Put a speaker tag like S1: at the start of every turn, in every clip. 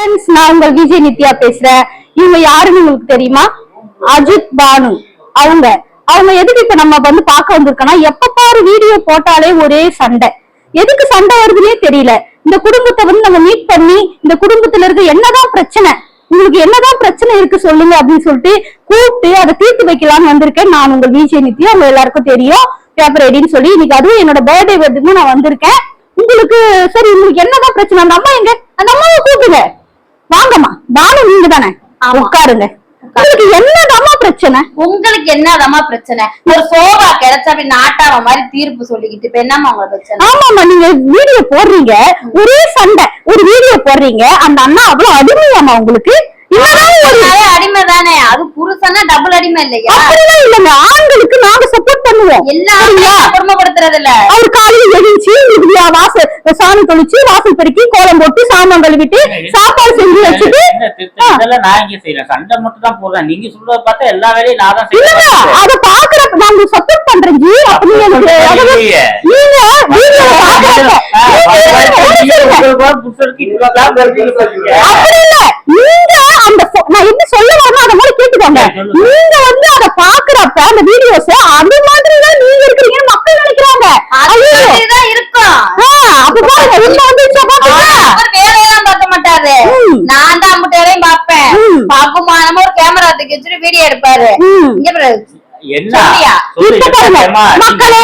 S1: Friends நான் உங்கள் விஜய் நித்யா பேசுறேன். இவங்க யாருன்னு உங்களுக்கு தெரியுமா? அஜித் பானு. அவங்க. அவங்க எதுக்கு இப்ப நம்ம வந்து பார்க்க வந்திருக்கோம்னா எப்ப பாரு வீடியோ போட்டாலே ஒரே சண்டை. எதுக்கு சண்டை வருதுன்னே தெரியல. இந்த குடும்பத்தை வந்து நம்ம மீட் பண்ணி இந்த குடும்பத்துல இருக்க என்னதான் பிரச்சனை? உங்களுக்கு என்னதான் பிரச்சனை இருக்கு சொல்லுங்க அப்படின்னு சொல்லிட்டு கூப்பிட்டு அதை தீர்த்து வைக்கலாம்னு வந்திருக்கேன். நான் உங்கள் விஜய் நித்யா உங்க எல்லாருக்கும் தெரியும். பேப்பர் ரெடின்னு சொல்லி இன்னைக்கு அதுவும் என்னோட பர்த்டே வருதுன்னு நான் வந்திருக்கேன். உங்களுக்கு சரி உங்களுக்கு என்னதான் பிரச்சனை? அந்த அம்மா எங்க? அந்த அம்மாவை கூப்பிடுங்க. வாங்கம்மா. பானு நீங்க தானே உட்காருங்க. உங்களுக்கு என்னதாம்மா பிரச்சனை?
S2: உங்களுக்கு என்னதாம்மா பிரச்சனை? ஒரு சோபா கிடைச்சா அப்படி நாட்டாம மாதிரி தீர்ப்பு சொல்லிக்கிட்டு இப்ப என்னம்மா உங்களுக்கு பிரச்சனை?
S1: ஆமாமா நீங்க வீடியோ போடுறீங்க. ஒரே சண்டை. ஒரு வீடியோ போடுறீங்க. அந்த அண்ணா அவ்வளவு அடிமையாமா உங்களுக்கு.
S2: அடிமை தானே அது புருஷன்னா டபுள் அடிமை இல்லையா?
S1: இல்லைங்க.
S2: குடும்பப்படுத்துறது இல்ல
S1: அவர் காலையில எழுந்துச்சு இப்படியா வாசல் சாணி தொளிச்சு வாசல் பெருக்கி கோலம் போட்டு சாமான் கழுவிட்டு சாப்பாடு செஞ்சு வச்சுட்டு
S3: என்ன திருத்தம் இதெல்லாம் நான் இங்க செய்யறேன் சண்டை மட்டும் தான் போடுறேன். நீங்க சொல்றத பார்த்தா எல்லா வேலையும் நான் தான் செய்யறேன்.
S1: அத பாக்குறப்ப சப்போர்ட் பண்றேன் ஜி. அப்படி. நீங்க அந்த எப்படி சொல்ல வரணும் அத மாதிரி கேட்டுக்கோங்க. நீங்க வந்து அத பாக்குறப்ப அந்த வீடியோஸ் அந்த மாதிரி தான் நீங்க இருக்கிறீங்கன்னு மக்கள் நினைக்கிறாங்க
S2: அது
S1: ஐயோ.
S2: மாதிரிதான் இருக்கும்
S1: ஆ, அப்ப பாருங்க உள்ள வந்துச்சா பாத்தீங்களா
S2: அவர் வேலையெல்லாம் பார்க்க மாட்டாரு
S1: ம்.
S2: நான் தான் அம்புட்டு வேலையும் பார்ப்பேன்
S1: ம்.
S2: பாக்குமானமா ஒரு கேமரா தூக்கி வச்சுட்டு வீடியோ எடுப்பாரு
S1: மக்களே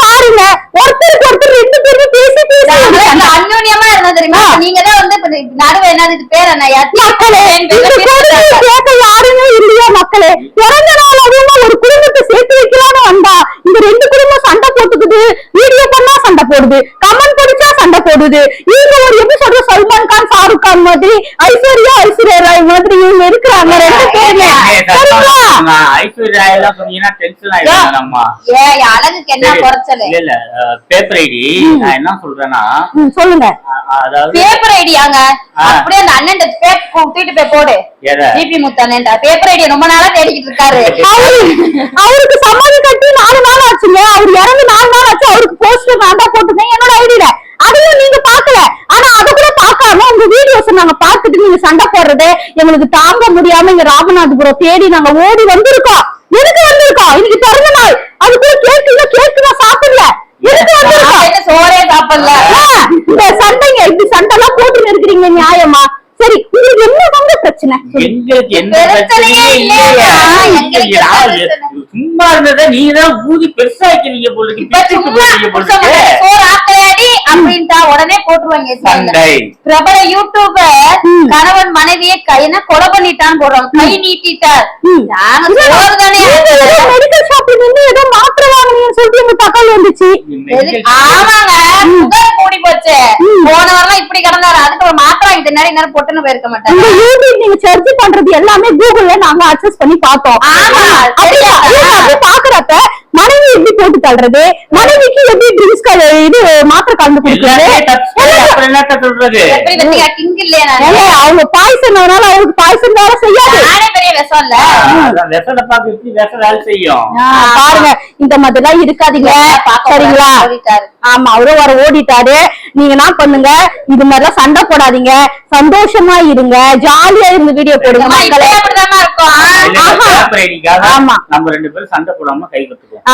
S1: பாருங்க. ஒருத்தருக்கு ஒருத்தர் ரெண்டு பேரும் பேசி பேசி
S2: நாங்க
S1: சண்டை.
S2: அந்யோன்யமா இருந்தா தெரியுமா. நீங்க தான் வந்து இப்ப நடுவே என்னது? இது பேர் என்ன?
S1: மக்களே கேட்க யாருமே இல்லையா மக்களே. பிறந்த நாள் அதுவும் ஒரு குடும்பத்தை சேர்த்து வைக்கலாம்னு வந்தா இந்த ரெண்டு குடும்பம் சண்டை போட்டுக்குது. வீடியோ பண்ணா சண்டை போடுது. கமெண்ட் படிச்சா சண்டை போடுது. இவங்க ஒரு எப்படி சொல்ற சல்மான் கான் ஷாருக் கான் மாதிரி ராய் மாதிரி இவங்க இருக்கிறாங்க ரெண்டு பேருமே.
S3: ஐஸ்வர்யா எல்லாம் சொன்னீங்கன்னா டென்ஷன் அம்மா
S2: அழகுக்கு என்ன குறைச்சல்?
S3: இல்ல இல்ல. பேப்பர் ஐடி நான் என்ன சொல்றேன்னா
S1: சொல்லுங்க.
S3: அதாவது
S2: பேப்பர் ஐடியாங்க. அப்படியே அந்த அண்ணன் தூக்கிட்டு போய் போடு? பிபி முத்தண்ணன் பேப்பர் ஐடியா ரொம்ப நாளா தேடிக்கிட்டு இருக்காரு.
S1: அவரு அவருக்கு சமாதி கட்டி நாலு நாள் ஆச்சுங்க. அவர் இறந்து நாலு நாள் ஆச்சு. அவருக்கு போஸ்டர் நான் தான் போட்டுருந்தேன் என்னோட ஐடியில அதையும் நீங்க பாக்கல ஆனா அத கூட பார்க்காம உங்க வீடியோஸ் நாங்க பார்த்துட்டு நீங்க சண்டை போடுறது எங்களுக்கு தாங்க முடியாம இங்க ராமநாதபுரம் தேடி நாங்க ஓடி வந்திருக்கோம். எதுக்கு வந்திருக்கோம்? இன்னைக்கு பிறந்த நாள். அது கூட கேக்கு இல்ல கேக்கு நான் சாப்பிடல. எதுக்கு வந்திருக்கோம்?
S2: சோறே சாப்பிடல.
S1: இந்த சண்டைங்க இப்படி சண்டை எல்லாம் போட்டுன்னு இருக்கிறீங்க நியாயமா? சரி உங்களுக்கு என்ன தாங்க பிரச்சனை?
S3: எங்களுக்கு
S2: பிரச்சனையே இல்லையா? என்ன
S3: யாரு-
S2: பிரச்சனை?
S3: சும்மா இருந்ததை நீங்க தான் ஊதி பெருசாக்கிறீங்க போல இருக்கு
S2: சோறு அப்படின்ட்டா உடனே போட்டுருவாங்க.
S3: சண்டை.
S2: பிரபல யூடியூபர். கணவன் மனைவியை கையின கொலை பண்ணிட்டான்னு போடுறோம் கை நீட்டிட்டார்.
S1: மெடிக்கல் ஷாப்ல நின்று ஏதோ மாத்திரை வாங்கினீங்கன்னு சொல்லிட்டு தகவல் வந்துச்சு?
S2: ஆமாங்க. சுகர் கூடி போச்சு. போன வாரம் இப்படி கிடந்தாரு. அதுக்கு ஒரு மாத்திரை வாங்கி தின்னாடி நேரம் பொட்டுன்னு போயிருக்க மாட்டாங்க
S1: இந்த யூடியூப் நீங்க சர்ச் பண்றது எல்லாமே கூகுள்ல நாங்க அக்சஸ் பண்ணி பார்த்தோம்.
S2: ஆமா,
S1: பாக்குறப்ப மனைவி எப்படி போட்டு தள்ளுறது? மனைவிக்கு எப்படி ட்ரிங்க்ஸ் இது மாத்திரை கலந்து கொடுக்குறாரு அவங்க பாய்சன் அவருக்கு பாய்சன் வேலை செய்யாது.
S2: நானே பெரிய விஷம் இல்ல
S3: அதான் விஷத்தை பார்க்க எப்படி விஷம் வேலை செய்யும்
S1: பாருங்க இந்த மாதிரி எல்லாம் இருக்காதீங்க சரிங்களா. ஆமா அவரும் வர ஓடிட்டாரு நீங்க என்ன பண்ணுங்க இது மாதிரி எல்லாம் சண்டை போடாதீங்க சந்தோஷமா இருங்க ஜாலியா இருந்து வீடியோ போடுங்க மக்களே ஆமா.
S3: நம்ம ரெண்டு பேரும் சண்டை போடாம கை கட்டுக்குவோம்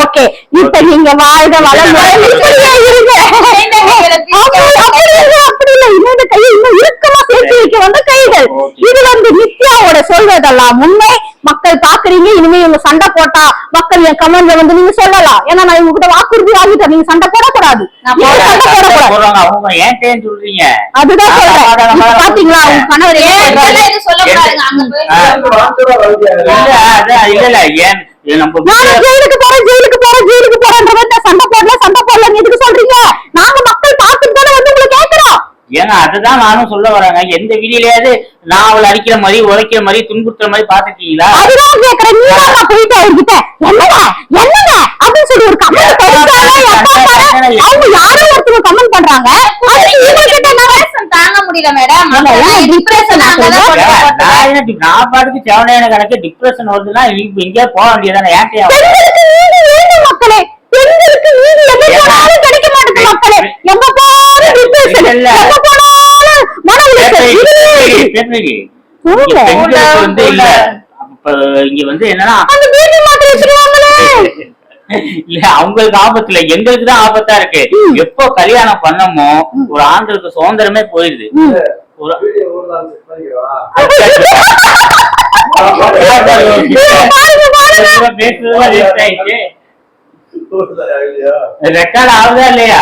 S1: ஓகே இப்ப நீங்க வாழ்க இப்படியே இருங்க
S2: இந்த கையில
S1: அப்படி அப்படி இல்ல, அப்படி இல்ல இன்னொரு கையை இன்னும் இறுக்கமா சேர்த்து வைக்க
S3: Okay.
S1: இது வந்து நித்யாவோட சொல்வதெல்லாம் உண்மை மக்கள் பாக்குறீங்க இனிமே இவங்க சண்டை போட்டா மக்கள் என் கமெண்ட்ல வந்து நீங்க சொல்லலாம். ஏன்னா நான் இவங்க கிட்ட வாக்குறுதி வாங்கிட்டேன். நீங்க சண்டை போடக்கூடாது. அதுதான் சொல்றேன். பாத்தீங்களா உங்க கணவர்
S2: ஏன்
S1: சொல்றாரு?
S2: இதெல்லாம் எதுவும் சொல்லக்கூடாதுங்க அங்க போய்
S3: ஆ. இல்ல அதான் இல்ல இல்ல ஏன் இது நம்ம
S1: நானும் ஜெயிலுக்கு போறேன் ஜெயிலுக்கு போறேன் ஜெயிலுக்கு போறேன்ற சண்டை போடல சண்டை போடலன்னு எதுக்கு சொல்றீங்க நாங்க மக்கள் பார்த்துட்டு தானே வந்து உங்களை
S3: ஏன்னா அதுதான் நானும் சொல்ல வரேங்க. எந்த வீடியோலயாவது நான் அவளை அடிக்கிற மாதிரி உதைக்கிற மாதிரி துன்புறுத்துற மாதிரி பாத்துருக்கீங்களா
S1: அதுதான் கேக்குறேன். நீ தான் போயிட்டு அவர்கிட்ட என்னங்க என்னங்க? அப்படின்னு சொல்லி ஒரு கமெண்ட் படிச்சாங்க அவங்க யாரோ ஒருத்தவங்க கமெண்ட் பண்றாங்க.
S2: தாங்க முடியல மேடம் டிப்ரெஷன்.
S3: நான் பாட்டுக்கு செவனையான கணக்கு டிப்ரெஷன் வருதுன்னா எங்கேயா போக வேண்டியதானே ஏன்
S1: மக்களே. பெண்களுக்கு நீதி போனாலும் கிடைக்க மாட்டேங்குது மக்களே எங்க போனாலும் depression.
S3: இல்ல.
S1: எங்க போனாலும் மன உளைச்சல் இதுலயே
S3: பேசுறீங்க.
S1: சொல்லுங்க.
S3: இங்க பெண்களுக்கு வந்து இல்ல அப்ப இங்க வந்து என்னன்னா
S1: அந்த பேபி மாத்திரை வச்சிருவாங்களே.
S3: இல்ல அவங்களுக்கு ஆபத்து இல்ல. எங்களுக்கு தான் ஆபத்தா இருக்கு. எப்போ கல்யாணம் பண்ணமோ ஒரு ஆண்களுக்கு சுதந்திரமே போயிருது. ரெக்கார்ட் ஆகுதா இல்லையா?